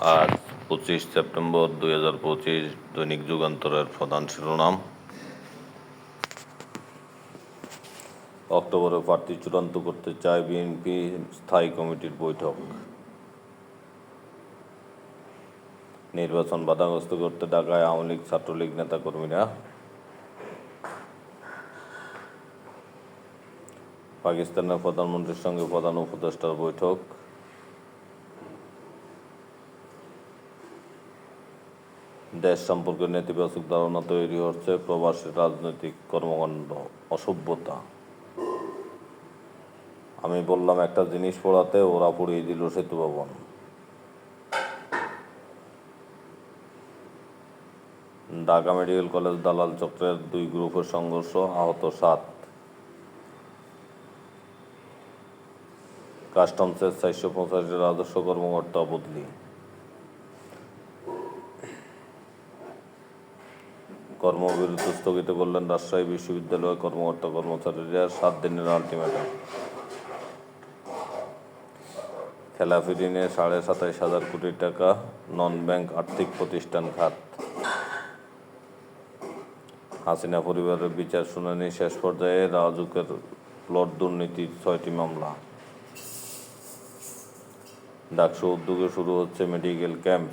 আজ পঁচিশ সেপ্টেম্বর দুই হাজার পঁচিশ দৈনিক যুগান্তরের প্রধান শিরোনাম। অক্টোবরে প্রার্থী চূড়ান্ত করতে চায় বিএনপি স্থায়ী কমিটির বৈঠক। নির্বাচন বাধাগ্রস্ত করতে ঢাকায় আওয়ামী লীগ ছাত্রলীগ নেতাকর্মীরা। পাকিস্তানের প্রধানমন্ত্রীর সঙ্গে প্রধান উপদেষ্টার বৈঠক। দেশ সম্পর্কে নেতিবাচক ধারণা তৈরি হচ্ছে প্রবাসী রাজনৈতিক কর্মকাণ্ড অসভ্যতা। আমি বললাম, একটা জিনিস পড়াতে ওরা পড়িয়ে দিল সেতু ভবন। ঢাকা মেডিকেল কলেজ দালাল চক্রের দুই গ্রুপের সংঘর্ষ, আহত সাত। কাস্টমসের চারশো পঁচাশি রাজস্ব কর্মকর্তা বদলি। কর্মবিরতি স্থগিত করলেন রাজশাহী বিশ্ববিদ্যালয়ের কর্মকর্তা কর্মচারীরা সাত দিনের আলটিমেটাম। খেলাফি ঋণে সাড়ে সাতাইশ হাজার কোটি টাকা নন ব্যাংক আর্থিক প্রতিষ্ঠান খাত। হাসিনা পরিবারের বিচার শুনানি শেষ পর্যায়ে রাজুকের প্লট দুর্নীতির ছয়টি মামলা। ডাকসু উদ্যোগে শুরু হচ্ছে মেডিকেল ক্যাম্প।